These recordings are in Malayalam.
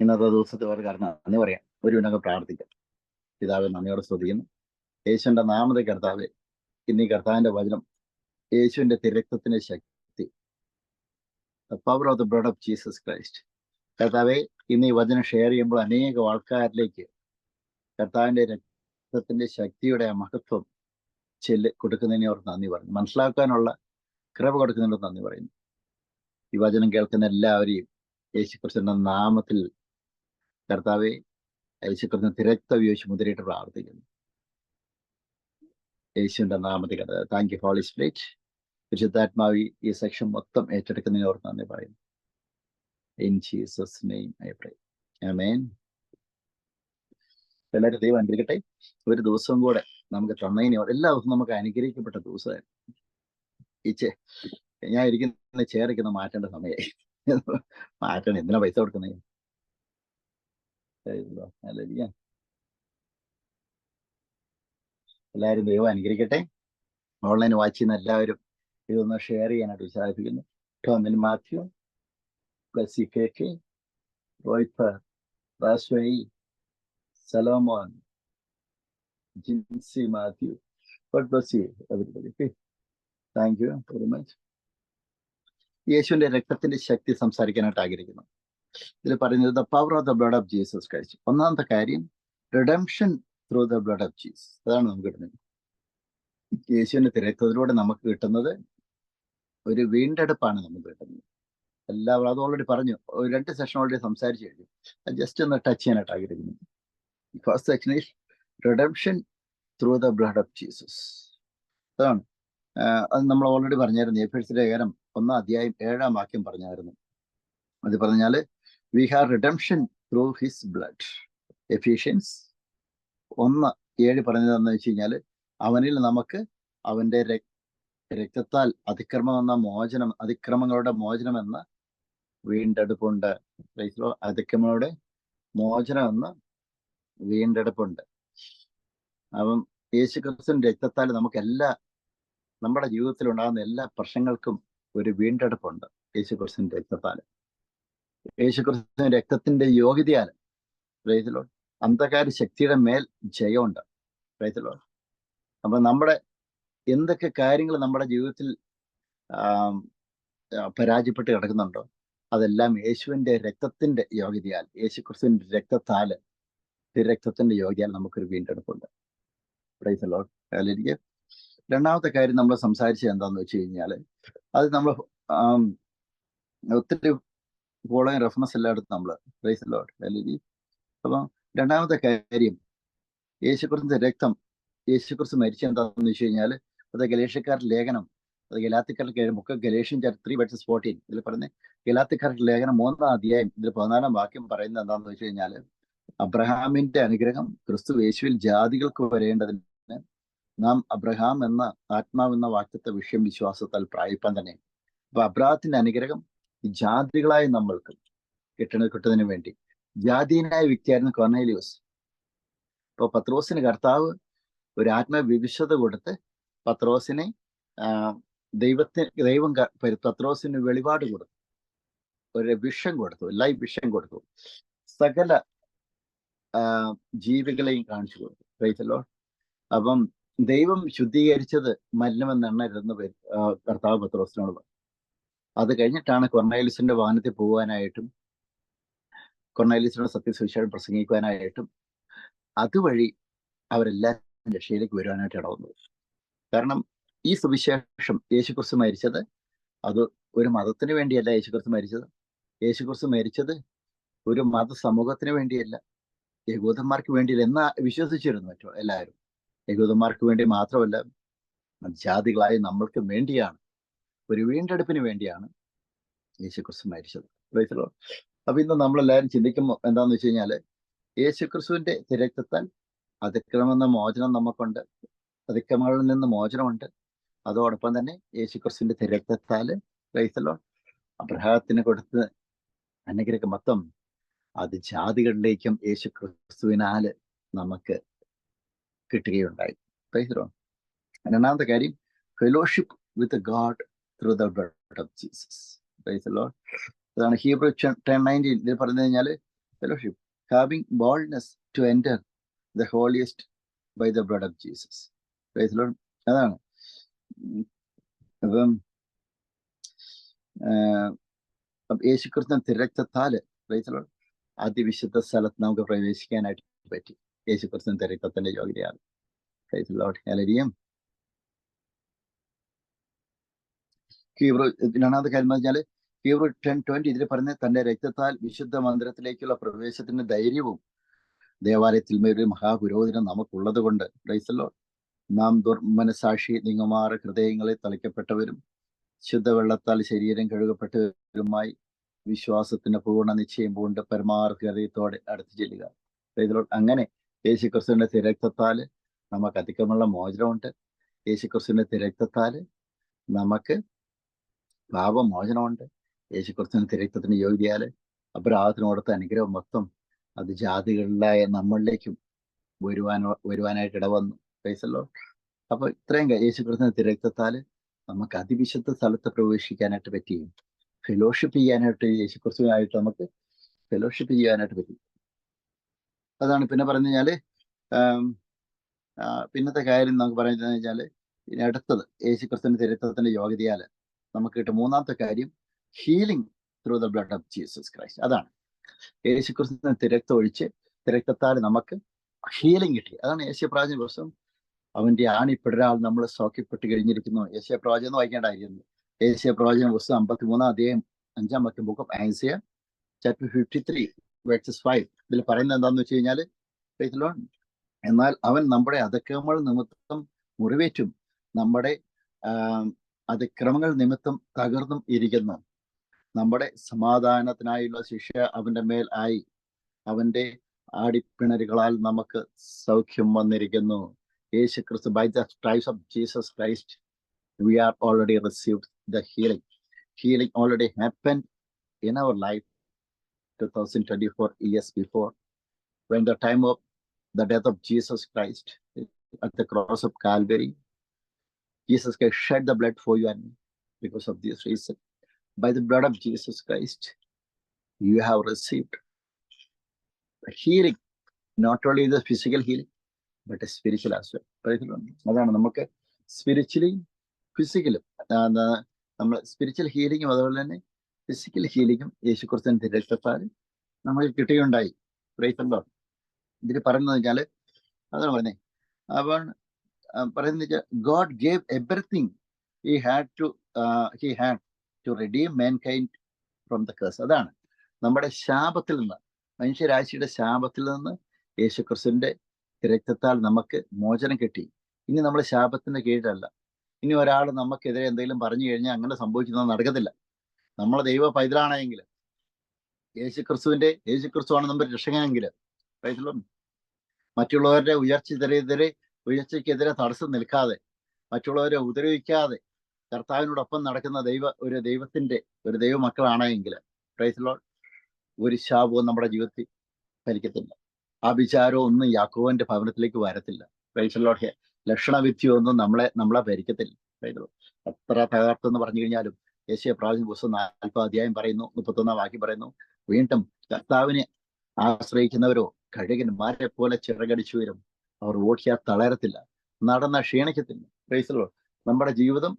ഇന്നത്തെ ദിവസത്തെ ഒരു കാരണം. നന്ദി പറയാം. ഒരു മിനിറ്റ് പ്രാർത്ഥിക്കാം. പിതാവ് നന്ദിയോടെ സ്തുതിക്കുന്നു. യേശുവിന്റെ നാമത്തെ കർത്താവ് ഇന്ന് ഈ കർത്താവിന്റെ വചനം യേശുവിന്റെ തിരക്തത്തിന്റെ ശക്തി. The power of the blood of Jesus Christ കർത്താവെ ഇന്ന് ഈ വചനം ഷെയർ ചെയ്യുമ്പോൾ അനേകം ആൾക്കാരിലേക്ക് കർത്താവിന്റെ രക്തത്തിന്റെ ശക്തിയുടെ മഹത്വം ചെല്ല് കൊടുക്കുന്നതിനെ ഓർത്ത് നന്ദി പറയുന്നു. മനസ്സിലാക്കാനുള്ള കൃപ കൊടുക്കുന്നതിനോട് നന്ദി പറയുന്നു. ഈ വചനം കേൾക്കുന്ന എല്ലാവരെയും യേശുക്രിസ്തുവിന്റെ നാമത്തിൽ കർത്താവെ യേശുക്രിസ്തു തിരക്ത ഉപയോഗിച്ച് മുദ്രയിട്ട് പ്രാർത്ഥിക്കുന്നു. യേശുവിന്റെ നാമത്തിൽ കർത്താവ് താങ്ക് യു ഹോളി സ്പ്ലേറ്റ് വിശുദ്ധാത്മാവി ഈ സെക്ഷൻ മൊത്തം ഏറ്റെടുക്കുന്നതിന് ഓർത്ത് നന്ദി പറയുന്നു. In Jesus name I pray amen എല്ലാവരും ദൈവം അനുഗ്രഹിക്കട്ടെ. ഒരു ദിവസവും കൂടെ നമുക്ക് തന്നതിനെ എല്ലാ ദിവസവും നമുക്ക് അനുഗ്രഹിക്കപ്പെട്ട ദിവസമായിരുന്നു. ഈ ഞാൻ ഇരിക്കുന്ന ചേറിക്കുന്ന മാറ്റേണ്ട സമയമായി. മാറ്റണം. എന്തിനാ പൈസ കൊടുക്കുന്നത് എല്ലാവരും ദൈവം അനുഗ്രഹിക്കട്ടെ. ഓൺലൈൻ വാച്ച് ചെയ്യുന്ന എല്ലാവരും ഇതൊന്ന് ഷെയർ ചെയ്യാനായിട്ട് ഉത്സാഹിപ്പിക്കുന്നു. ടോമിൻ മാത്യു പ്ലസി കെ കെ റോയ്പർ റാസ്വയി Solomon Jincy Mathew God bless you everybody thank you very much യേശുവിന്റെ രക്തത്തിന്റെ ശക്തി സംസാരിക്കാനായിട്ട് ആഗ്രഹിക്കുന്നു. ഇതിൽ പറയുന്നത് the power of the blood of Jesus Christ ഒന്നാമത്തെ കാര്യം redemption through the blood of Jesus അതാണ് നമുക്ക് കിട്ടുന്നത്. യേശുവിന്റെ തിരക്കത്തിലൂടെ നമുക്ക് കിട്ടുന്നത് ഒരു വീണ്ടെടുപ്പാണ് നമുക്ക് കിട്ടുന്നത്. എല്ലാവരും അത് ഓൾറെഡി പറഞ്ഞു. രണ്ട് സെഷൻ ഓൾറെഡി സംസാരിച്ചു കഴിഞ്ഞു. അത് ജസ്റ്റ് ഒന്ന് ടച്ച് ചെയ്യാനായിട്ട് ആഗ്രഹിക്കുന്നു. First session is redemption through the blood of Jesus അതാണ്. അത് നമ്മൾ ഓൾറെഡി പറഞ്ഞായിരുന്നു. എഫേഴ്സിലെ ഏകനം ഒന്നാം അധ്യായം ഏഴാം വാക്യം പറഞ്ഞായിരുന്നു. അത് പറഞ്ഞാൽ we have redemption through his blood Ephesians ഒന്ന് ഏഴ് പറഞ്ഞതെന്ന് വെച്ച് കഴിഞ്ഞാൽ അവനിൽ നമുക്ക് അവന്റെ രക്തത്താൽ അതിക്രമം എന്ന മോചനം അതിക്രമങ്ങളുടെ മോചനം എന്ന വീണ്ടെടുപ്പുണ്ട് അതിക്രമങ്ങളുടെ മോചനം എന്ന വീണ്ടെടുപ്പുണ്ട്. അപ്പം യേശു ക്രിസ്തുവിന്റെ രക്തത്താൽ നമുക്ക് എല്ലാ നമ്മുടെ ജീവിതത്തിൽ ഉണ്ടാകുന്ന എല്ലാ പ്രശ്നങ്ങൾക്കും ഒരു വീണ്ടെടുപ്പുണ്ട് യേശു ക്രിസ്തുവിന്റെ രക്തത്താൽ. യേശു ക്രിസ്തുവിന്റെ രക്തത്തിന്റെ യോഗ്യതയാൽ പ്രൈസിലോ അന്ധകാര ശക്തിയുടെ മേൽ ജയമുണ്ട്. പ്രൈസിലോ അപ്പൊ നമ്മുടെ എന്തൊക്കെ കാര്യങ്ങൾ നമ്മുടെ ജീവിതത്തിൽ പരാജയപ്പെട്ട് കിടക്കുന്നുണ്ടോ? അതെല്ലാം യേശുവിന്റെ രക്തത്തിന്റെ യോഗ്യതയാൽ യേശുക്രിസ്തുവിന്റെ രക്തത്താൽ രക്തത്തിന്റെ യോഗ്യതയാൽ നമുക്കൊരു വീണ്ടെടുപ്പുണ്ട്. പ്രൈസലോ അല്ലെങ്കിൽ രണ്ടാമത്തെ കാര്യം നമ്മൾ സംസാരിച്ചത് എന്താന്ന് വെച്ച് കഴിഞ്ഞാൽ അത് നമ്മൾ ഒത്തിരി ഫോളോയിങ് റെഫറൻസ് എല്ലായിടത്തും നമ്മൾ പ്രൈസ് ലോഡ് അല്ലെങ്കിൽ അപ്പം രണ്ടാമത്തെ കാര്യം യേശുക്രിസ്തു രക്തം യേശുക്രിസ് മരിച്ച എന്താണെന്ന് വെച്ച് കഴിഞ്ഞാൽ അത് ഗലേഷ്യക്കാരുടെ ലേഖനം അത് ഗലാത്തിക്കാരുടെ book Galatians three verses fourteen ഇതിൽ പറയുന്നത്. ഗലാത്തിക്കാരുടെ ലേഖനം മൂന്നാം അധ്യായം ഇതിൽ പതിനാലാം വാക്യം പറയുന്നത് എന്താണെന്ന് വെച്ച് കഴിഞ്ഞാൽ അബ്രഹാമിന്റെ അനുഗ്രഹം ക്രിസ്തു യേശുവിൽ ജാതികൾക്ക് വരേണ്ടതിന് നാം അബ്രഹാം എന്ന ആത്മാവെന്ന വാക്യത്തെ വിഷയം വിശ്വാസത്താൽ പ്രായിപ്പാൻ തന്നെ. അപ്പൊ അബ്രഹത്തിന്റെ അനുഗ്രഹം ജാതികളായ നമ്മൾക്ക് കിട്ടണ കിട്ടുന്നതിന് വേണ്ടി. ജാതീയനായ വ്യക്തിയായിരുന്നു കൊർണേലിയോസ്. ഇപ്പൊ പത്രോസിന് കർത്താവ് ഒരു ആത്മവിവിശത കൊടുത്ത് പത്രോസിനെ ദൈവത്തിന് ദൈവം പത്രോസിന് വെളിപാട് കൊടുത്തു. ഒരു വിഷം കൊടുത്തു. ലൈവ് വിഷം കൊടുത്തു. സകല ജീവികളെയും കാണിച്ചു കൊടുത്തു. കഴിച്ചല്ലോ അപ്പം ദൈവം ശുദ്ധീകരിച്ചത് മലിനമെന്നെണ്ണരുതെന്ന് കർത്താവ് പത്രോസിനോട് പറഞ്ഞു അത് കഴിഞ്ഞിട്ടാണ് കൊർണൈലിസിന്റെ വാഹനത്തിൽ പോകാനായിട്ടും കൊർണൈലിസിനോട് സത്യസുവിശേഷം പ്രസംഗിക്കുവാനായിട്ടും അതുവഴി അവരെല്ലാം രക്ഷയിലേക്ക് വരുവാനായിട്ട് ഇടവന്നത്. കാരണം ഈ സുവിശേഷം യേശുക്രിസ്തു മരിച്ചത് അത് ഒരു മതത്തിന് വേണ്ടിയല്ല യേശുക്രിസ്തു മരിച്ചത്. യേശുക്രിസ്തു മരിച്ചത് ഒരു മത സമൂഹത്തിന് വേണ്ടിയല്ല യഹൂദന്മാർക്ക് വേണ്ടിയല്ല എന്ന് വിശ്വസിച്ചിരുന്നു മറ്റോ എല്ലാവരും. യഹൂദന്മാർക്ക് വേണ്ടി മാത്രമല്ല ജാതികളായ നമ്മൾക്ക് വേണ്ടിയാണ് ഒരു വീണ്ടെടുപ്പിന് വേണ്ടിയാണ് യേശുക്രിസ്തു മരിച്ചത്. അപ്പൊ ഇന്ന് നമ്മളെല്ലാവരും ചിന്തിക്കുമ്പോൾ എന്താന്ന് വെച്ച് കഴിഞ്ഞാൽ യേശുക്രിസ്തുവിന്റെ തിരക്കത്താൽ അതിക്രമെന്ന മോചനം നമുക്കുണ്ട് അതിക്രമങ്ങളിൽ നിന്ന് മോചനമുണ്ട്. അതോടൊപ്പം തന്നെ യേശുക്രിസ്തുവിന്റെ തിരക്കത്താൽ ക്രൈസ്തലോൺ അബ്രഹത്തിന് കൊടുത്ത് അനുഗ്രഹം മൊത്തം അത് ജാതികളിലേക്കും യേശു ക്രിസ്തുവിനാല് നമുക്ക് കിട്ടുകയുണ്ടായി ക്രൈസ്തലോൺ രണ്ടാമത്തെ കാര്യം fellowship with God through the blood of Jesus അതാണ് ഹീബ്രോ ടെൻ നയന്റീൻ ഇതിൽ പറഞ്ഞു കഴിഞ്ഞാൽ fellowship having boldness to enter the holiest by the blood of Jesus അതാണ്. അപ്പം യേശു കൃഷ്ണൻ തിരക്തത്താൽ പ്രൈസലോട് അതിവിശുദ്ധ സ്ഥലത്ത് നമുക്ക് പ്രവേശിക്കാനായിട്ട് പറ്റി. യേശു കൃഷ്ണൻ തിരക്തത്തിന്റെ യോഗ്യതയാണ് പ്രൈസലോട് ഹലരിയും ഹീബ്രു രണ്ടാമത്തെ കാര്യം എന്ന് പറഞ്ഞാൽ ഹീബ്രു ടെൻ ട്വന്റി ഇതിൽ പറഞ്ഞ തന്റെ രക്തത്താൽ വിശുദ്ധ മന്ദിരത്തിലേക്കുള്ള പ്രവേശത്തിന്റെ ധൈര്യവും ദേവാലയത്തിൽ ഒരു മഹാപുരോധനം നമുക്കുള്ളത് കൊണ്ട്. പ്രൈസല്ലോ നാം ദുർമനസാക്ഷി നിങ്ങമാറ ഹൃദയങ്ങളെ തളിക്കപ്പെട്ടവരും ശുദ്ധവെള്ളത്താൽ ശരീരം കഴുകപ്പെട്ടവരുമായി വിശ്വാസത്തിന് പൂർണ നിശ്ചയം പൂണ്ട് പരമാർത്ഥ ഹൃദയത്തോടെ അടുത്ത് ചെല്ലുക. അങ്ങനെ യേശു ക്രിസ്തുവിന്റെ തിരക്തത്താൽ നമുക്ക് അധികമുള്ള മോചനമുണ്ട്. യേശു ക്രിസ്തുവിന്റെ തിരക്തത്താൽ നമുക്ക് പാപമോചനമുണ്ട് യേശു ക്രിസ്തുവിന്റെ തിരക്കത്തിന് യോഗ്യാൽ അബ്രാഹത്തിന് കൊടുത്ത അനുഗ്രഹം മൊത്തം അത് ജാതികളിലായ നമ്മളിലേക്കും വരുവാൻ വരുവാനായിട്ട് ഇടവന്നു. പൈസല്ലോ അപ്പൊ ഇത്രയും ക- യേശു ക്രിസ്തുവിന്റെ തിരക്തത്താൽ നമുക്ക് അതിവിശുദ്ധ സ്ഥലത്ത് പ്രവേശിക്കാനായിട്ട് പറ്റിയും ഫെലോഷിപ്പ് ചെയ്യാനായിട്ട് യേശു ക്രിസ്തുവായിട്ട് നമുക്ക് ഫെലോഷിപ്പ് ചെയ്യാനായിട്ട് പറ്റി. അതാണ് പിന്നെ പറഞ്ഞു കഴിഞ്ഞാൽ പിന്നത്തെ കാര്യം നമുക്ക് പറഞ്ഞു കഴിഞ്ഞാൽ ഇനി അടുത്തത്. യേശു ക്രിസ്തുവിന്റെ തിരക്തത്തിന്റെ യോഗ്യതയാൽ നമുക്ക് കിട്ടും. മൂന്നാമത്തെ കാര്യം healing through the blood of Jesus Christ അതാണ്. യേശു ക്രിസ്തുവിന് തിരക്തം ഒഴിച്ച് തിരക്തത്താൽ നമുക്ക് ഹീലിംഗ് കിട്ടി. അതാണ് യേശു പ്രാചീന ദിവസം അവന്റെ ആണിപ്പെടരാൾ നമ്മൾ സൗഖ്യപ്പെട്ട് കഴിഞ്ഞിരിക്കുന്നു. യേശയ പ്രവാചകം വായിക്കേണ്ടായിരുന്നു യേശയ പ്രവാചകൻ പുസ്തകം അമ്പത്തി മൂന്നാം അധ്യായം അഞ്ചാം വാക്യം book of Isaiah chapter fifty three verses five ഇതിൽ പറയുന്നത് എന്താന്ന് വെച്ച് കഴിഞ്ഞാൽ എന്നാൽ അവൻ നമ്മുടെ അതക്കങ്ങൾ നിമിത്തം മുറിവേറ്റും. നമ്മുടെ അതിക്രമങ്ങൾ നിമിത്തം തകർന്നും ഇരിക്കുന്നു. നമ്മുടെ സമാധാനത്തിനായുള്ള ശിക്ഷ അവന്റെ മേൽ ആയി. അവന്റെ ആടിപ്പിണരുകളാൽ നമുക്ക് സൗഖ്യം വന്നിരിക്കുന്നു. യേശു ക്രിസ്തു by the of Jesus Christ we are already received the healing healing already happen in our life 2024 years before. When the time of the death of Jesus Christ at the cross of Calvary Jesus Christ shed the blood for you and me because of this reason by the blood of Jesus Christ you have received the healing not only the physical healing but a spiritual as well the Lord. അതാണ് നമുക്ക് സ്പിരിച്വലി ഫിസിക്കലും നമ്മൾ കിട്ടുകയുണ്ടായി പ്രൈസല്ലോ ഇതിൽ പറയുന്നത് വെച്ചാൽ അതാണ് പറഞ്ഞേ അപ്പം പറയുന്നത് വെച്ചാൽ God gave everything he had to he had to redeem mankind from the curse അതാണ് നമ്മുടെ ശാപത്തിൽ നിന്ന് മനുഷ്യരാശിയുടെ ശാപത്തിൽ നിന്ന് യേശു ക്രിസ്തുവിന്റെ രക്തത്താൽ നമുക്ക് മോചനം കിട്ടി. ഇനി നമ്മൾ ശാപത്തിന്റെ കീഴിലല്ല. ഇനി ഒരാൾ നമുക്കെതിരെ എന്തെങ്കിലും പറഞ്ഞു കഴിഞ്ഞാൽ അങ്ങനെ സംഭവിക്കുന്നത് നടക്കത്തില്ല. നമ്മൾ ദൈവ പൈതലാണെങ്കിൽ യേശു ക്രിസ്തുവിന്റെ യേശു ക്രിസ്തുവാണ് നമ്മുടെ രക്ഷകനെങ്കിൽ മറ്റുള്ളവരുടെ ഉയർച്ചയ്ക്കെതിരെ ഉയർച്ചയ്ക്കെതിരെ തടസ്സം നിൽക്കാതെ മറ്റുള്ളവരെ ഉപദ്രവിക്കാതെ കർത്താവിനോടൊപ്പം നടക്കുന്ന ദൈവ ഒരു ദൈവത്തിന്റെ ഒരു ദൈവ മക്കളാണെങ്കിൽ പ്രൈസലോ ഒരു ശാപവും നമ്മുടെ ജീവിതത്തിൽ ഫലിക്കത്തില്ല. ആ വിചാരവും ഒന്നും യാക്കോവന്റെ ഭവനത്തിലേക്ക് വരത്തില്ല. പ്രൈസലോട്ടെ ലക്ഷണവിദ്യയൊന്നും നമ്മളെ നമ്മളെ ഭരിക്കത്തില്ല. അത്ര എത്ര തകർത്തെന്ന് പറഞ്ഞു കഴിഞ്ഞാലും യേശയ പ്രാവശ്യം പുസ്തകം നാൽപ്പത് അധ്യായം പറയുന്നു മുപ്പത്തൊന്നാം വാക്യം പറയുന്നു വീണ്ടും കർത്താവിനെ ആശ്രയിക്കുന്നവരോ കഴുകന്മാരെ പോലെ ചിറകടിച്ചു വരും അവർ ഓടിയാൽ തളരത്തില്ല നടന്ന ക്ഷീണിക്കത്തില്ല. പ്രൈസലോ നമ്മുടെ ജീവിതം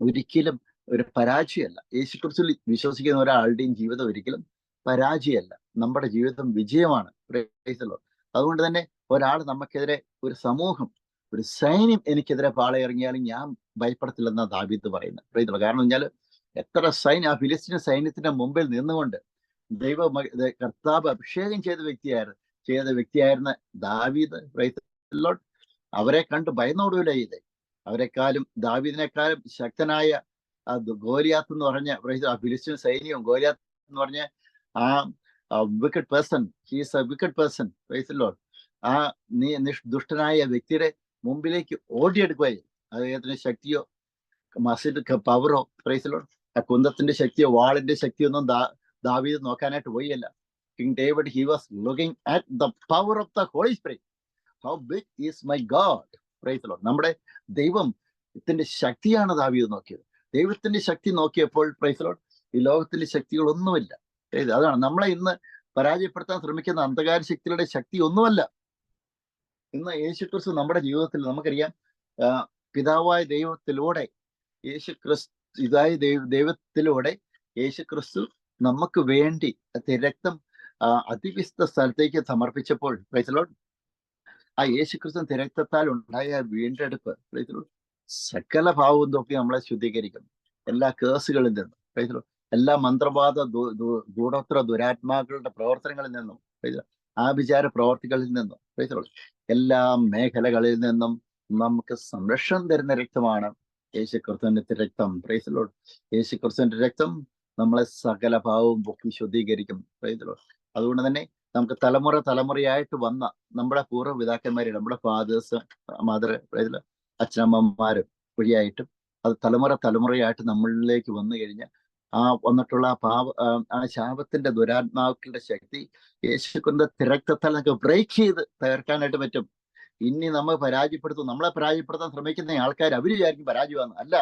ഒരിക്കലും ഒരു പരാജയമല്ല. യേശുക്രിസ്തുവിൽ വിശ്വസിക്കുന്ന ഒരാളുടെയും ജീവിതം ഒരിക്കലും പരാജയമല്ല. നമ്മുടെ ജീവിതം വിജയമാണ്. പ്രൈസലോ അതുകൊണ്ട് തന്നെ ഒരാൾ നമുക്കെതിരെ ഒരു സമൂഹം ഒരു സൈന്യം എനിക്കെതിരെ പാളയിറങ്ങിയാലും ഞാൻ ഭയപ്പെടത്തില്ലെന്ന ദാബിത്ത് പറയുന്നത്. പ്രൈസലോ കാരണം വെച്ചാൽ എത്ര സൈന്യം ആ ഫിലിസ്തീൻ സൈന്യത്തിന്റെ മുമ്പിൽ നിന്നുകൊണ്ട് ദൈവ കർത്താവ് അഭിഷേകം ചെയ്ത വ്യക്തിയായിരുന്നു. ചെയ്ത വ്യക്തിയായിരുന്ന ദാവീദ് പ്രൈസലോ അവരെ കണ്ട് ഭയന്നോടൂല ഇത് അവരെക്കാളും ദാവീദിനെക്കാളും ശക്തനായ ഗോലിയാത്ത് എന്ന് പറഞ്ഞ ഫിലിസ്തീൻ സൈന്യവും ഗോലിയാത്ത് എന്ന് പറഞ്ഞ ആ wicked person he's a wicked person praise the Lord ആ നീ ദുഷ്ടനായ വ്യക്തിയുടെ മുമ്പിലേക്ക് ഓടിയെടുക്കുകയും അദ്ദേഹത്തിന് ശക്തിയോ മസിൽ പവറോ പ്രൈസലോ ആ കുന്തത്തിന്റെ ശക്തിയോ വാളിന്റെ ശക്തിയോ ഒന്നും ദാ ദാവീദ് നോക്കാനായിട്ട് പോയല്ല. King David he was looking at the power of the Holy Spirit how big is my God praise the Lord നമ്മുടെ ദൈവം ത്തിന്റെ ശക്തിയാണ് ദാവീദ് നോക്കിയത്. ദൈവത്തിന്റെ ശക്തി നോക്കിയപ്പോൾ പ്രൈസലോ ഈ ലോകത്തിന്റെ ശക്തികളൊന്നുമില്ല. അതാണ് നമ്മളെ ഇന്ന് പരാജയപ്പെടുത്താൻ ശ്രമിക്കുന്ന അന്ധകാര ശക്തികളുടെ ശക്തി ഒന്നുമല്ല. ഇന്ന് യേശുക്രിസ്തു നമ്മുടെ ജീവിതത്തിൽ നമുക്കറിയാം പിതാവായ ദൈവത്തിലൂടെ യേശു ക്രിസ്തു ഇതായ ദൈവ ദൈവത്തിലൂടെ യേശു ക്രിസ്തു നമുക്ക് വേണ്ടി രക്തം അതിവിശുദ്ധ സ്ഥലത്തേക്ക് സമർപ്പിച്ചപ്പോൾ the ആ യേശു ക്രിസ്തു തിരക്തത്താൽ ഉണ്ടായ വീണ്ടെടുപ്പ് the സകല ഭാവവും നോക്കി നമ്മളെ ശുദ്ധീകരിക്കും എല്ലാ കേസുകളിൽ നിന്നും the എല്ലാ മന്ത്രവാദ ഗൂഢോത്ര ദുരാത്മാക്കളുടെ പ്രവർത്തനങ്ങളിൽ നിന്നും ആ വിചാര പ്രവർത്തികളിൽ നിന്നും Lord, എല്ലാ മേഖലകളിൽ നിന്നും നമുക്ക് സംരക്ഷണം തരുന്ന രക്തമാണ് യേശുക്രിസ്തുവിന്റെ രക്തം പ്രൈസ് ലോഡ് യേശു ക്രിസ്തുവിന്റെ രക്തം നമ്മളെ സകല ഭാവവും പൊക്കി ശുദ്ധീകരിക്കും പ്രൈസ് ലോഡ് അതുകൊണ്ട് തന്നെ നമുക്ക് തലമുറ തലമുറയായിട്ട് വന്ന നമ്മുടെ പൂർവപിതാക്കന്മാരെ നമ്മുടെ ഫാദേഴ്സ് മദർ അച്ഛനമ്മമാരും വഴിയായിട്ടും അത് തലമുറ തലമുറയായിട്ട് നമ്മളിലേക്ക് വന്നു കഴിഞ്ഞാൽ ആ വന്നിട്ടുള്ള ആ പാവ ആ, ശാപത്തിന്റെ ദുരാത്മാക്കളുടെ ശക്തി യേശുക്രിന്റെ തിരക്തത്താൽ നമുക്ക് ബ്രേക്ക് ചെയ്ത് തകർക്കാനായിട്ട് പറ്റും. ഇനി നമ്മൾ പരാജയപ്പെടുത്തും. നമ്മളെ പരാജയപ്പെടുത്താൻ ശ്രമിക്കുന്ന ആൾക്കാർ അവർ വിചാരിക്കും പരാജയമാണ് അല്ല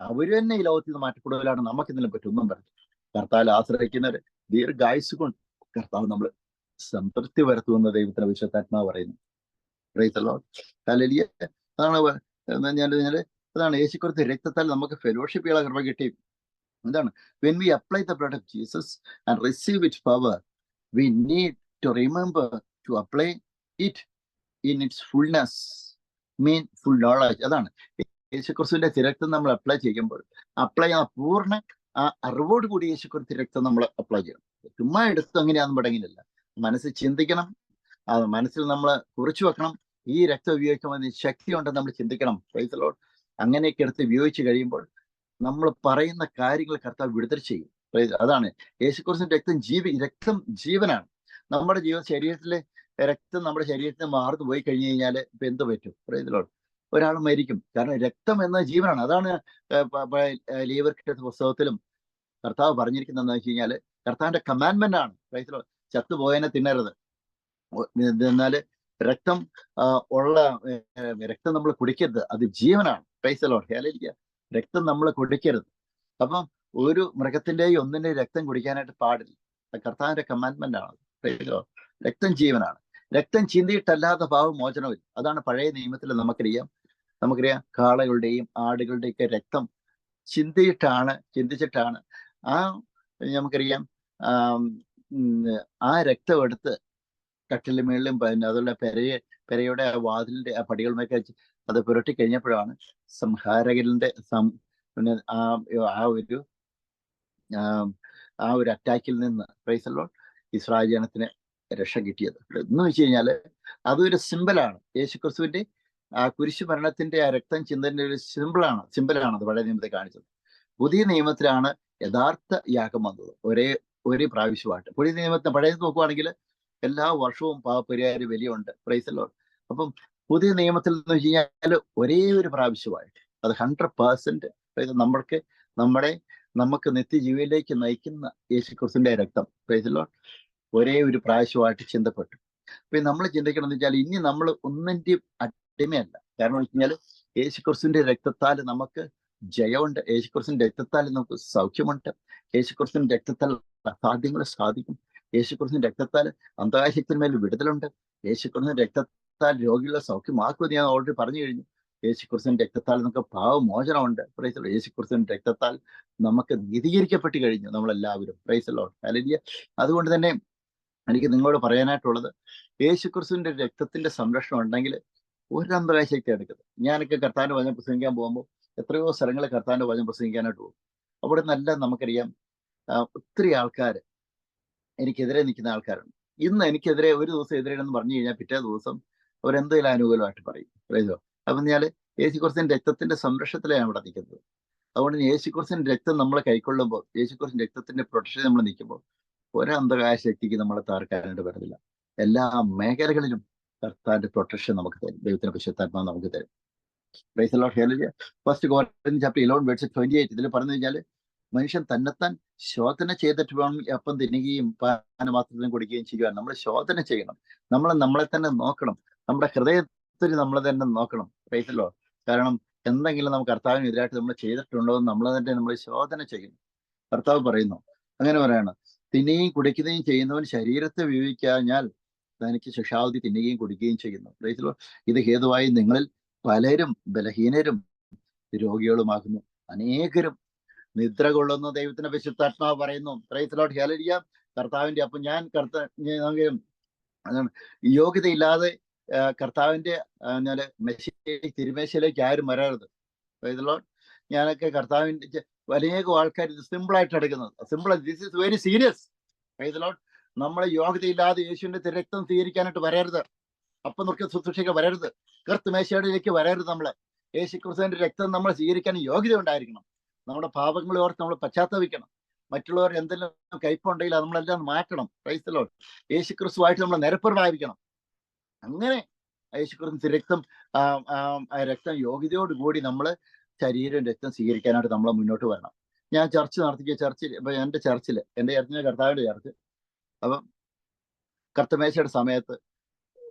അവർ തന്നെ ഈ ലോകത്തിൽ നിന്ന് മാറ്റപ്പെടുകയാണ് നമുക്ക് ഇന്നലെ പറ്റും ഒന്നും പറഞ്ഞു കർത്താൽ ആശ്രയിക്കുന്നവര് ദീർഘായുസ് കൊണ്ട് കർത്താവ് നമ്മൾ സംതൃപ്തി വരുത്തുമെന്ന് ദൈവത്തിന്റെ വിശ്വത്താത്മാവ് പറയുന്നു. റൈത്തല്ലോ. Hallelujah. അതാണ് ഞാൻ പറഞ്ഞാൽ അതാണ് യേശുക്കുറത്ത് രക്തത്താൽ നമുക്ക് ഫെലോഷിപ്പ് ചെയ്യാൻ കൃപ കിട്ടി. എന്താണ്? When we apply the blood of Jesus and receive it power we need to remember to apply it in its fullness mean full knowledge അതാണ്. യേശുക്രിസ്തുവിന്റെ തിരക്തം നമ്മൾ അപ്ലൈ ചെയ്യുമ്പോൾ അപ്ലൈ ആ പൂർണ ആ അറിവോട് കൂടി യേശുക്രിസ്തു തിരക്തം നമ്മൾ അപ്ലൈ ചെയ്യണം. ചുമ്മാ എടുത്ത് അങ്ങനെയാണെന്ന് പടങ്ങില്ല മനസ്സ് ചിന്തിക്കണം. അത് മനസ്സിൽ നമ്മൾ കുറിച്ചു വെക്കണം. ഈ രക്തം ഉപയോഗിക്കുമ്പോൾ ശക്തി ഉണ്ടെന്ന് നമ്മൾ ചിന്തിക്കണം. പ്രൈസലോട് അങ്ങനെയൊക്കെ എടുത്ത് ഉപയോഗിച്ച് കഴിയുമ്പോൾ നമ്മൾ പറയുന്ന കാര്യങ്ങൾ കർത്താവ് വിടുതൽ ചെയ്യും. അതാണ്. യേശുക്രിസ്തുവിന്റെ രക്തം ജീവി രക്തം ജീവനാണ്. നമ്മുടെ ജീവ ശരീരത്തിലെ രക്തം നമ്മുടെ ശരീരത്തിന് മാർന്നു പോയി കഴിഞ്ഞു കഴിഞ്ഞാൽ ഇപ്പൊ എന്ത് പറ്റും? പ്രൈസലോട് ഒരാൾ മരിക്കും. കാരണം രക്തം എന്ന ജീവനാണ്. അതാണ് ലീവർ പുസ്തകത്തിലും കർത്താവ് പറഞ്ഞിരിക്കുന്നതെന്ന് വെച്ച് കഴിഞ്ഞാൽ കർത്താവിന്റെ കമാൻഡ്മെന്റ് ആണ്. ചത്തുപോയനെ തിന്നരുത്. എന്നാൽ രക്തം ഉള്ള രക്തം നമ്മൾ കുടിക്കരുത്. അത് ജീവനാണ്. പ്രൈസലോ ഹേലിക്ക രക്തം നമ്മൾ കുടിക്കരുത്. അപ്പം ഒരു മൃഗത്തിന്റെയും ഒന്നിന്റെയും രക്തം കുടിക്കാനായിട്ട് പാടില്ല. കർത്താവിന്റെ കമാൻഡ്മെന്റ് ആണ്. രക്തം ജീവനാണ്. രക്തം ചിന്തിയിട്ടല്ലാത്ത പാവം മോചനമില്ല അതാണ് പഴയ നിയമത്തിൽ നമുക്കറിയാം. നമുക്കറിയാം കാളകളുടെയും ആടുകളുടെയും ഒക്കെ രക്തം ചിന്തിയിട്ടാണ് ചിന്തിച്ചിട്ടാണ്. ആ നമുക്കറിയാം ആം, രക്തം എടുത്ത് കട്ടിലിന് മേളിലും പിന്നെ അതുള്ള പെരയെ പെരയുടെ ആ വാതിലിന്റെ ആ പടികളുമൊക്കെ അത് പുരട്ടി കഴിഞ്ഞപ്പോഴാണ് സംഹാരകന്റെ സം പിന്നെ ആ ആ ഒരു ആ, ഒരു അറ്റാക്കിൽ നിന്ന് പ്രൈസല്ലോ ഇസ്രായേൽ ജനത്തിന് രക്ഷ കിട്ടിയത്. എന്ന് വെച്ച് കഴിഞ്ഞാൽ അതൊരു സിമ്പലാണ് യേശുക്രിസ്തുവിന്റെ ആ കുരിശു മരണത്തിന്റെ ആ രക്തം ചിന്തന്റെ ഒരു സിമ്പിളാണ് സിമ്പിളാണ് അത് പഴയ നിയമത്തെ കാണിച്ചത്. പുതിയ നിയമത്തിലാണ് യഥാർത്ഥ യാഗം വന്നത്. ഒരേ ഒരേ പ്രാവശ്യമായിട്ട്. പുതിയ നിയമത്തെ പഴയത് നോക്കുവാണെങ്കിൽ എല്ലാ വർഷവും പാവപരിഹാര വിലയുണ്ട് പ്രൈസല്ലോ അപ്പം പുതിയ നിയമത്തിൽ എന്ന് വെച്ച് കഴിഞ്ഞാൽ ഒരേ ഒരു പ്രാവശ്യമായിട്ട് അത് ഹൺഡ്രഡ് പേഴ്സെന്റ് അതായത് നമ്മൾക്ക് നമ്മുടെ നമുക്ക് നിത്യജീവിയിലേക്ക് നയിക്കുന്ന യേശു ക്രിസ്തുവിന്റെ രക്തം പ്രൈസല്ലോ ഒരേ ഒരു പ്രാവശ്യമായിട്ട് ചിന്തപ്പെട്ടു. അപ്പൊ നമ്മൾ ചിന്തിക്കണം എന്ന് വെച്ചാൽ ഇനി നമ്മൾ ഒന്നിന്റെയും അടിമയല്ല. കാരണം വെച്ച് കഴിഞ്ഞാൽ യേശു ക്രിസ്തുവിന്റെ രക്തത്താൽ നമുക്ക് ജയമുണ്ട്. യേശുക്രിസ്തുവിന്റെ രക്തത്താൽ നമുക്ക് സൗഖ്യമുണ്ട്. യേശുക്രിസ്തുവിന്റെ രക്തത്താൽ അസാധ്യങ്ങൾ സാധിക്കും. യേശുക്രിസ്തുവിന്റെ രക്തത്താൽ അന്തകാശത്തിന്മേൽ വിടുതലുണ്ട്. യേശുക്രിസ്തുവിന്റെ രക്തത്താൽ രോഗികളെ സൗഖ്യമാക്കുമെന്ന് ഞാൻ ഓൾറെഡി പറഞ്ഞു കഴിഞ്ഞു. യേശുക്രിസ്തുവിന്റെ രക്തത്താൽ നമുക്ക് പാവമോചനമുണ്ട് പ്രൈസ് യേശു യേശുക്രിസ്തുവിന്റെ രക്തത്താൽ നമുക്ക് നീതീകരിക്കപ്പെട്ട് കഴിഞ്ഞു നമ്മളെല്ലാവരും. പ്രൈസ് ലോഡ് അല്ലെങ്കിൽ അതുകൊണ്ട് തന്നെ എനിക്ക് നിങ്ങളോട് പറയാനായിട്ടുള്ളത് യേശുക്രിസ്തുവിന്റെ രക്തത്തിന്റെ സംരക്ഷണം ഉണ്ടെങ്കിൽ ഒരു അന്ധകാര ശക്തി എടുക്കുന്നത്. ഞാനൊക്കെ കർത്താന്റെ വന്ന് പ്രസംഗിക്കാൻ പോകുമ്പോൾ എത്രയോ സ്ഥലങ്ങളിൽ കർത്താന്റെ വചനം പ്രസംഗിക്കാനായിട്ട് പോകും. അവിടെ നല്ല നമുക്കറിയാം. ഒത്തിരി ആൾക്കാർ എനിക്കെതിരെ നിൽക്കുന്ന ആൾക്കാരുണ്ട്. ഇന്ന് എനിക്കെതിരെ ഒരു ദിവസം എതിരെയാണെന്ന് പറഞ്ഞു കഴിഞ്ഞാൽ പിറ്റേ ദിവസം അവരെന്തെങ്കിലും അനുകൂലമായിട്ട് പറയും. പറയുമോ അപ്പം ഞാൻ യേശു രക്തത്തിന്റെ സംരക്ഷണത്തിലാണ് അവിടെ നിൽക്കുന്നത്. അതുകൊണ്ട് യേശു ക്രിസ്തുവിന്റെ രക്തം നമ്മൾ കൈക്കൊള്ളുമ്പോൾ യേശു രക്തത്തിന്റെ പ്രൊട്ടക്ഷൻ നമ്മൾ നിൽക്കുമ്പോൾ ഒരന്ധകാര ശക്തിക്ക് നമ്മളെ താർക്കാനായിട്ട് വരുന്നില്ല എല്ലാ മേഖലകളിലും കർത്താന്റെ പ്രൊട്ടക്ഷൻ നമുക്ക് തരും. ദൈവത്തിന്റെ പശുത്താത്മാവ് നമുക്ക് തരും. First Corinthians chapter eleven words twenty eight ഇതിൽ പറഞ്ഞു കഴിഞ്ഞാൽ മനുഷ്യൻ തന്നെത്താൻ ശോധന ചെയ്തിട്ട് വേണം അപ്പം തിന്നുകയും പാനപാത്രത്തിലും കുടിക്കുകയും ചെയ്യുവാൻ. നമ്മൾ ശോധന ചെയ്യണം. നമ്മൾ നമ്മളെ തന്നെ നോക്കണം. നമ്മുടെ ഹൃദയത്തിൽ നമ്മൾ തന്നെ നോക്കണം. പ്രൈസല്ലോ കാരണം എന്തെങ്കിലും നമുക്ക് കർത്താവിന് എതിരായിട്ട് നമ്മൾ ചെയ്തിട്ടുണ്ടോ എന്ന് നമ്മൾ തന്നെ നമ്മൾ ശോധന ചെയ്യണം. കർത്താവ് പറയുന്നു. അങ്ങനെ പറയാണ്. തിന്നുകയും കുടിക്കുകയും ചെയ്യുന്നവൻ ശരീരത്തെ വിവേകിക്കാഞ്ഞാൽ തനിക്ക് ശിക്ഷാവധി തിന്നുകയും കുടിക്കുകയും ചെയ്യുന്നു. പ്രൈസലോ ഇത് ഹേതുവായി നിങ്ങളിൽ പലരും ബലഹീനരും രോഗികളുമാകുന്നു. അനേകരും നിദ്ര കൊള്ളുന്നു. ദൈവത്തിന്റെ വിശുദ്ധാത്മാവ് പറയുന്നു ത്രൈത്തിലോട്ട് ഹേലരിയ കർത്താവിന്റെ അപ്പൊ ഞാൻ കർത്ത യോഗ്യതയില്ലാതെ കർത്താവിന്റെ എന്നാൽ മെസ്സി തിരുമേശയിലേക്ക് ആരും വരരുത്. പ്രൈസലോട്ട് ഞാനൊക്കെ കർത്താവിന്റെ അനേകം ആൾക്കാർ ഇത് സിമ്പിൾ ആയിട്ട് എടുക്കുന്നത്. Simple this is very serious പ്രൈസലോട്ട് നമ്മളെ യോഗ്യതയില്ലാതെ യേശുവിന്റെ തിരക്തം സ്വീകരിക്കാനായിട്ട് വരരുത്. അപ്പം നോക്കിയ ശുശ്രൂഷയ്ക്ക് വരരുത്. കർത്ത് മേശയുടെയിലേക്ക് വരരുത് നമ്മൾ. യേശു ക്രിസ്തുവിന്റെ രക്തം നമ്മൾ സ്വീകരിക്കാൻ യോഗ്യത ഉണ്ടായിരിക്കണം നമ്മുടെ പാപങ്ങളെ ഓർത്ത് നമ്മൾ പശ്ചാത്തപിക്കണം. മറ്റുള്ളവർ എന്തെല്ലാം കയ്പുണ്ടെങ്കിൽ അത് നമ്മളെല്ലാം മാറ്റണം. ക്രൈസ്തലോ യേശു ക്രിസ്തുവായിട്ട് നമ്മൾ നിരപ്പുറമായിരിക്കണം അങ്ങനെ യേശു ക്രിസ്തു രക്തം രക്തം യോഗ്യതയോടുകൂടി നമ്മൾ ശരീരം രക്തം സ്വീകരിക്കാനായിട്ട് നമ്മൾ മുന്നോട്ട് വരണം. ഞാൻ ചർച്ച നടത്തിയ ചർച്ചിൽ ഇപ്പൊ എന്റെ ചർച്ചിൽ എന്റെ ചർച്ചിന് കർത്താവിന്റെ ചർച്ച്. അപ്പം കർത്തമേശയുടെ സമയത്ത്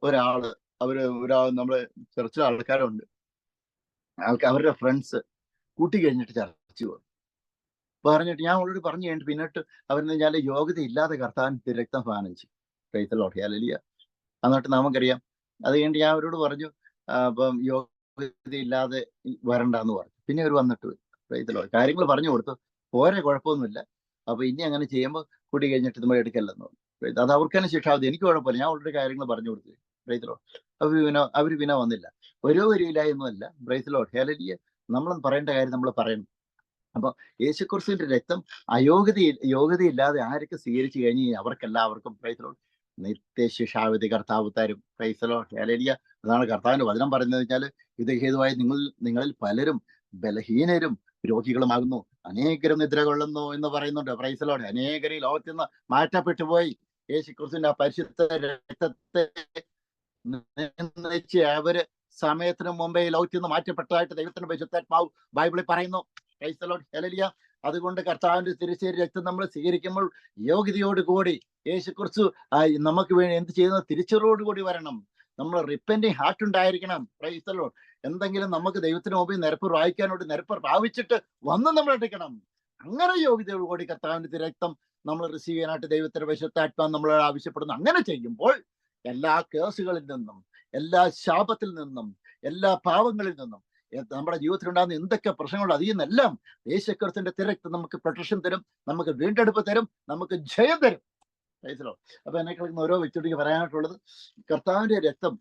ഒരാൾ അവർ ഒരാൾ നമ്മൾ ചർച്ചിൽ ആൾക്കാരുണ്ട്. ആൾക്കാർ അവരുടെ ഫ്രണ്ട്സ് കൂട്ടി കഴിഞ്ഞിട്ട് ചർച്ച പോകും പറഞ്ഞിട്ട് ഞാൻ ഓൾറെഡി പറഞ്ഞു കഴിഞ്ഞിട്ട് പിന്നിട്ട് അവരെന്ന് ഞാൻ യോഗ്യത ഇല്ലാതെ കർത്താൻ രക്തം ഫാനം ചെയ്യും. എന്നിട്ട് നമുക്കറിയാം. അത് കഴിഞ്ഞിട്ട് ഞാൻ അവരോട് പറഞ്ഞു അപ്പം യോഗ്യത ഇല്ലാതെ വരണ്ടെന്ന് പറഞ്ഞു. പിന്നെ അവർ വന്നിട്ട് പ്രൈത്തലോട്ട് കാര്യങ്ങൾ പറഞ്ഞു കൊടുത്തു. പോരെ കുഴപ്പമൊന്നുമില്ല. അപ്പൊ ഇനി അങ്ങനെ ചെയ്യുമ്പോൾ കൂടി കഴിഞ്ഞിട്ട് നമ്മൾ എടുക്കല്ലെന്ന് പറഞ്ഞു. അത് അവർക്ക് തന്നെ ശിക്ഷാവധി എനിക്ക് കുഴപ്പമില്ല. ഞാൻ ഓൾറെഡി കാര്യങ്ങൾ പറഞ്ഞു കൊടുത്തു. പ്രൈത്തലോ അവർ പിന്നെ അവർ പിന്നെ വന്നില്ല. ഓരോ വരിയില്ലായൊന്നുമല്ല പ്രൈത്തലോ ഹേലലിയ നമ്മൾ പറയേണ്ട കാര്യം നമ്മൾ പറയണം. അപ്പൊ യേശുക്രിസ്തുവിന്റെ രക്തം അയോഗ്യത യോഗ്യതയില്ലാതെ ആരൊക്കെ സ്വീകരിച്ചു കഴിഞ്ഞ് അവർക്കെല്ലാവർക്കും പ്രൈസലോ നിത്യശിഷാവിധി കർത്താവ് തരും. പ്രൈസലോ ഹേലലിയ അതാണ് കർത്താവിന്റെ വചനം പറയുന്നത് വെച്ചാൽ ഇത് ഹേതുവായി നിങ്ങൾ നിങ്ങളിൽ പലരും ബലഹീനരും രോഗികളുമാകുന്നു. അനേകരും നിദ്ര കൊള്ളുന്നു എന്ന് പറയുന്നുണ്ട്. പ്രൈസലോടെ അനേകരും ലോകത്തിൽ നിന്ന് മാറ്റപ്പെട്ടു പോയി. യേശു ക്രിസ്തുവിന്റെ ആ പരിശുദ്ധ രക്തത്തെ അവർ സമയത്തിന് മുമ്പേ ലോകത്തിൽ നിന്ന് മാറ്റപ്പെട്ടതായിട്ട് ദൈവത്തിന്റെ പരിശുദ്ധാത്മാവ് ബൈബിളിൽ പറയുന്നു. അതുകൊണ്ട് കർത്താവിന്റെ തിരുശേരി രക്തം നമ്മൾ സ്വീകരിക്കുമ്പോൾ യോഗ്യതയോട് കൂടി യേശു കുറിച്ച് നമുക്ക് വേണ്ടി എന്ത് ചെയ്യുന്നത് തിരിച്ചറിവോട് കൂടി വരണം. നമ്മൾ റിപ്പന്റിങ് ഹാർട്ട് ഉണ്ടായിരിക്കണം. ക്രൈസ്തലോ എന്തെങ്കിലും നമുക്ക് ദൈവത്തിന് മുമ്പിൽ നിരപ്പ് വായിക്കാനോട് നിരപ്പ് പ്രാപിച്ചിട്ട് വന്ന് നമ്മൾ എടുക്കണം. അങ്ങനെ യോഗ്യതയോട് കൂടി കർത്താവിന്റെ രക്തം നമ്മൾ റിസീവ് ചെയ്യാനായിട്ട് ദൈവത്തിന്റെ വിശുദ്ധാത്മാ നമ്മൾ ആവശ്യപ്പെടുന്നു. അങ്ങനെ ചെയ്യുമ്പോൾ എല്ലാ കേസുകളിൽ നിന്നും എല്ലാ ശാപത്തിൽ നിന്നും എല്ലാ പാവങ്ങളിൽ നിന്നും. നമ്മുടെ ജീവിതത്തിൽ ഉണ്ടാകുന്ന എന്തൊക്കെ പ്രശ്നങ്ങളോ അതിൽ നിന്നെല്ലാം യേശുക്രിസ്തുവിന്റെ തിരക്ക് നമുക്ക് പ്രൊട്ടക്ഷൻ തരും നമുക്ക് വീണ്ടെടുപ്പ് തരും നമുക്ക് ജയം തരും. മനസ്സിലോ അപ്പൊ എന്നെ കളിക്കുന്ന ഓരോ വ്യക്തിയോട് പറയാനായിട്ടുള്ളത് കർത്താവിന്റെ രക്തം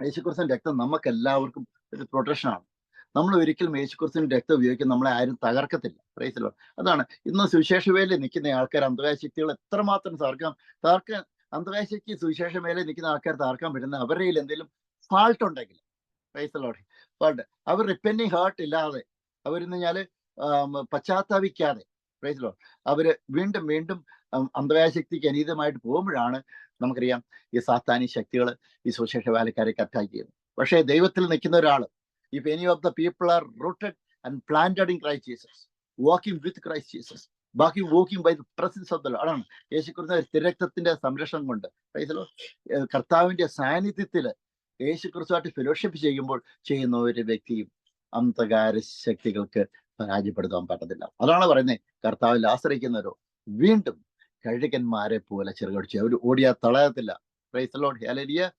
യേശുക്രിസ്തുവിന്റെ രക്തം നമുക്ക് എല്ലാവർക്കും ഒരു പ്രൊട്ടക്ഷൻ ആണ്. നമ്മൾ ഒരിക്കലും യേശുക്രിസ്തുവിന്റെ രക്തം ഉപയോഗിക്കാൻ നമ്മളെ ആരും തകർക്കത്തില്ല. പ്രൈസിലോ അതാണ് ഇന്ന് സുവിശേഷ വേലയിൽ നിൽക്കുന്ന ആൾക്കാർ അന്ധകാര ശക്തികൾ എത്രമാത്രം തകർക്കാം തകർക്കാൻ ശക്തി സുവിശേഷ മേലെ നിൽക്കുന്ന ആൾക്കാർ താർക്കാൻ പറ്റുന്ന അവരുടെ കയ്യിൽ എന്തെങ്കിലും ഫാൾട്ട് ഉണ്ടെങ്കിൽ പ്രൈസലോടെ ഫാൾട്ട് അവർ റിപ്പൻഡിങ് ഹാർട്ട് ഇല്ലാതെ അവരെന്ന് കഴിഞ്ഞാൽ ആം, പശ്ചാത്താപിക്കാതെ പ്രൈസലോ അവർ വീണ്ടും വീണ്ടും അന്തരാശക്തിക്ക് അനീതമായിട്ട് പോകുമ്പോഴാണ് നമുക്കറിയാം ഈ സാത്താനി ശക്തികൾ ഈ സുവിശേഷ വേലക്കാരെ അറ്റാക്ക് ചെയ്യുന്നത് പക്ഷേ ദൈവത്തിൽ നിൽക്കുന്ന ഒരാൾ if any of the people are rooted and planted in Christ Jesus walking with Christ Jesus ബാക്കി walking by the presence of the അതാണ് യേശുക്രിസ്തു തിരക്തത്തിന്റെ സംരക്ഷണം കൊണ്ട്. കർത്താവിന്റെ സാന്നിധ്യത്തിൽ യേശു ക്രിസ്തുവായിട്ട് ഫെലോഷിപ്പ് ചെയ്യുമ്പോൾ ചെയ്യുന്ന ഒരു വ്യക്തിയും അന്ധകാര ശക്തികൾക്ക് പരാജയപ്പെടുത്താൻ പറ്റത്തില്ല. അതാണ് പറയുന്നത് കർത്താവിൽ ആശ്രയിക്കുന്നവരോ വീണ്ടും കഴുകന്മാരെ പോലെ ചെറുകടിച്ച് അവർ ഓടിയാ തളയത്തില്ല ക്രൈസ്തലോട് ഹേലരിയ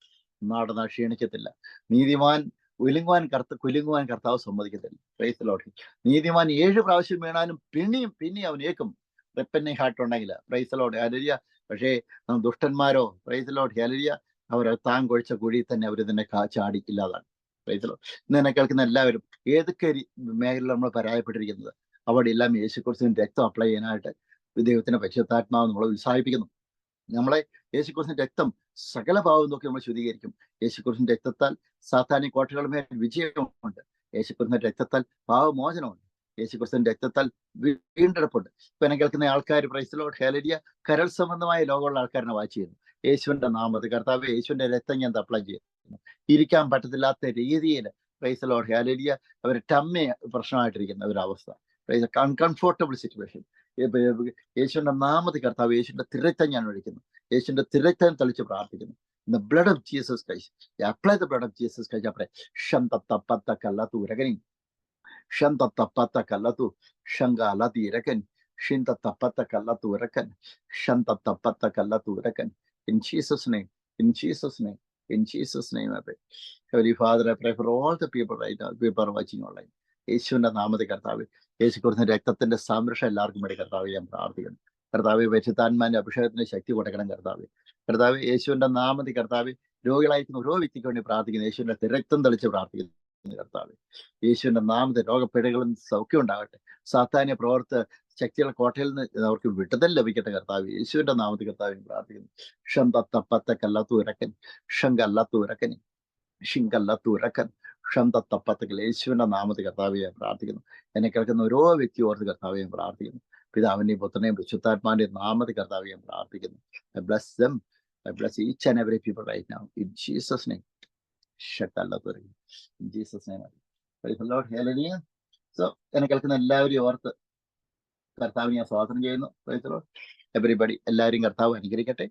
നാടനാ ക്ഷീണിക്കത്തില്ല. നീതിമാൻ ഉലുങ്ങുവാൻ കർത്ത കുലുങ്ങുവാൻ കർത്താവ് സമ്മതിക്കത്തില്ല. പ്രൈസലോട്ട് നീതിമാൻ ഏഴ് പ്രാവശ്യം വീണാലും പിന്നെയും പിന്നെയും അവൻ ഏക്കും വെപ്പന്നെ ഹാർട്ട് ഉണ്ടെങ്കിൽ പ്രൈസലോട് ഹേലരിയ പക്ഷേ ദുഷ്ടന്മാരോ പ്രൈസലോട്ട് ഹലരിയ അവർ താൻ കൊഴിച്ച കുഴിയിൽ തന്നെ അവർ തന്നെ ചാടി ഇല്ലാതാണ് പ്രൈസലോ ഇന്ന് എന്നെ കേൾക്കുന്ന എല്ലാവരും ഏതൊക്കെ മേഖലയിൽ നമ്മൾ പരാജയപ്പെട്ടിരിക്കുന്നത്? അവിടെ എല്ലാം യേശുക്കുറിച്ചും രക്തം അപ്ലൈ ചെയ്യാനായിട്ട് ദൈവത്തിന്റെ പരിശുദ്ധാത്മാവ് നമ്മളെ ഉത്സാഹിപ്പിക്കുന്നു. നമ്മളെ യേശുക്കുറിച്ചിന്റെ രക്തം സകല ഭാവം നോക്കി നമ്മൾ ശുദ്ധീകരിക്കും. യേശുക്കുറിച്ചിന്റെ രക്തത്താൽ സാത്താനി കോട്ടകളുമേൽ വിജയമുണ്ട്. യേശുക്കുറിച്ചിന്റെ രക്തത്താൽ ഭാവമോചനമുണ്ട് യേശുക്രിസ്തുവിന്റെ രക്തത്താൽ വീണ്ടെടുപ്പുണ്ട്. ഇപ്പൊ എന്നെ കേൾക്കുന്ന ആൾക്കാർ പ്രൈസിലോട്ട് ഹേലരിയ കരൾ സംബന്ധമായ ലോകമുള്ള ആൾക്കാരനെ വാച്ച് ചെയ്യുന്നു. യേശുവിന്റെ നാമത്തിൽ കർത്താവ് യേശുവിന്റെ രക്തം ഞാൻ തപ്ലം ചെയ്യുന്നു. ഇരിക്കാൻ പറ്റത്തില്ലാത്ത രീതിയിൽ പ്രൈസലോട് ഹേലരിയ അവർ അമ്മയെ പ്രശ്നമായിട്ടിരിക്കുന്ന ഒരു അവസ്ഥ. Uncomfortable situation. യേശുവിന്റെ നാമത്തിൽ കർത്താവ് യേശുവിന്റെ തിരക്തം ഞാൻ ഒഴിക്കുന്നു യേശുവിന്റെ തിരക്തം തളിച്ച് പ്രാർത്ഥിക്കുന്നു In the blood of Jesus Christ, I apply the blood of Jesus Christ. I pray. Shantatapata kalatu ragani. Shantatapata kalatu. Shanga alati ragan. ഷിന്ത തപ്പത്ത കല്ല തുരക്കൻ ഷന്ത തപ്പത്ത കല്ല തുരക്കൻ in Jesus name in Jesus name in Jesus name I pray. Heavenly Father, I pray for all the people right now, people watching online. കർത്താവ് യേശു കൊടുത്ത രക്തത്തിന്റെ സംരക്ഷണം എല്ലാവർക്കും വേണ്ടി കർത്താവ് ഞാൻ പ്രാർത്ഥിക്കുന്നു. കർത്താവ് പരിശുദ്ധാത്മാന്റെ അഭിഷേകത്തിന് ശക്തി കൊടുക്കണം കർത്താവ്. കർത്താവ് യേശുവിന്റെ നാമത്തിൽ കർത്താവ് രോഗികളായിരിക്കുന്ന ഓരോ വ്യക്തിക്ക് വേണ്ടി പ്രാർത്ഥിക്കുന്നു. യേശുവിന്റെ രക്തം തെളിച്ച് പ്രാർത്ഥിക്കുന്നു കർത്താവ്. യേശുവിന്റെ നാമത്തെ രോഗപ്പിഴകളും സൗഖ്യം ഉണ്ടാകട്ടെ. സാത്താന്യ പ്രവർത്ത ശക്തികളുടെ കോട്ടയിൽ നിന്ന് അവർക്ക് വിടുതൽ ലഭിക്കട്ടെ കർത്താവ്. യേശുവിന്റെ നാമത്തിൽ കർത്താവ് പ്രാർത്ഥിക്കുന്നു. ഷം തപ്പത്ത കല്ലാത്തു ഇറക്കൻ ഇറക്കൻ ഷിങ്കല്ലാത്തു ഇറക്കൻ ഷം തപ്പത്തക്കൽ യേശുവിന്റെ നാമത്തിൽ കർത്താവ് ഞാൻ പ്രാർത്ഥിക്കുന്നു. എന്നെ കേൾക്കുന്ന ഓരോ വ്യക്തി ഓർത്ത് കർത്താവ് ഞാൻ പ്രാർത്ഥിക്കുന്നു. പിതാവിന്റെയും പുത്രനെയും വിശുദ്ധാത്മാന്റെയും നാമത്തിൽ കർത്താവ് ഞാൻ പ്രാർത്ഥിക്കുന്നു. I bless them I bless each and every people right now in Jesus name ഷട്ടല്ലാത്ത Lord. Hallelujah. So, എന്നെ കേൾക്കുന്ന എല്ലാവരെയും ഓർത്ത് കർത്താവിനെ ഞാൻ സ്വാഗതം ചെയ്യുന്നു. Everybody, എല്ലാവരും കർത്താവ് അനുഗ്രഹിക്കട്ടെ.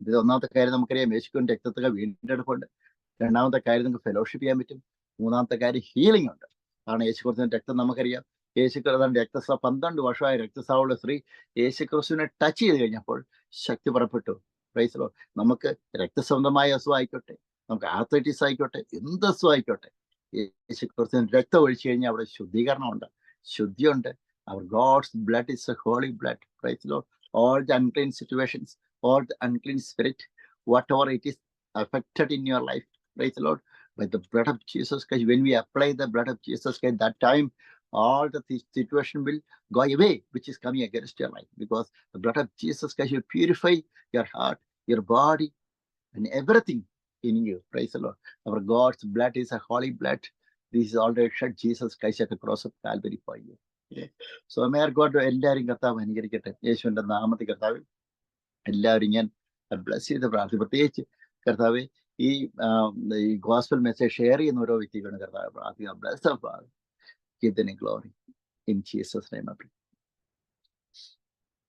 ഇത് ഒന്നാമത്തെ കാര്യം നമുക്കറിയാം. മേശിക്കൊണ്ട് രക്തത്തുക വീണ്ടെടുപ്പുണ്ട്. രണ്ടാമത്തെ കാര്യം നമുക്ക് ഫെലോഷിപ്പ് ചെയ്യാൻ പറ്റും. മൂന്നാമത്തെ കാര്യം ഹീലിംഗ് ഉണ്ട്. കാരണം യേശു ക്രിസ്തുവിന്റെ രക്തം നമുക്കറിയാം. യേശു ക്രിസ്തുവിന്റെ രക്തസ്രാവ പന്ത്രണ്ട് വർഷമായ രക്തസ്രാവുള്ള സ്ത്രീ യേശു ക്രിസ്തുവിനെ ടച്ച് ചെയ്ത് കഴിഞ്ഞപ്പോൾ ശക്തി പുറപ്പെട്ടു. പ്രൈസലോ നമുക്ക് രക്തസംബന്ധമായ അസുഖം ആയിക്കോട്ടെ നമുക്ക് ആർത്തൈറ്റിസ് ആയിക്കോട്ടെ എന്ത് അസുഖം ആയിക്കോട്ടെ യേശു ക്രിസ്തുവിന് രക്തം ഒഴിച്ചു കഴിഞ്ഞാൽ അവിടെ ശുദ്ധീകരണമുണ്ട്. ശുദ്ധിയുണ്ട്. Our God's blood is a holy blood praise the Lord all the unclean situations all the unclean spirit whatever it is affected in your life Praise Lord. By the blood of Jesus Christ, when we apply the blood of Jesus Christ, that time all the thi- situation will go away, which is coming against your life. Because the blood of Jesus Christ will purify your heart, your body, and everything in you. Praise the Lord. Our God's blood is a holy blood. This is already shed Jesus Christ at the cross of Calvary for you. Okay. So, may our God എല്ലാവരും കർത്താവ് അനുകരിക്കട്ടെ യേശുവിന്റെ നാമത്തിൽ കർത്താവ് എല്ലാവരും ഞാൻ ബ്ലസ് ചെയ്ത് പ്രാർത്ഥി പ്രത്യേകിച്ച് കർത്താവ് ഈ ആ, ഈ ഗോസ്പൽ മെസ്സേജ് ഷെയർ ചെയ്യുന്ന ഓരോ വ്യക്തികളും കർത്താവ് പ്രാർത്ഥിക്കാം bless of give them glory in Jesus' name. I pray.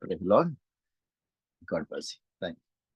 Praise the Lord. God bless you.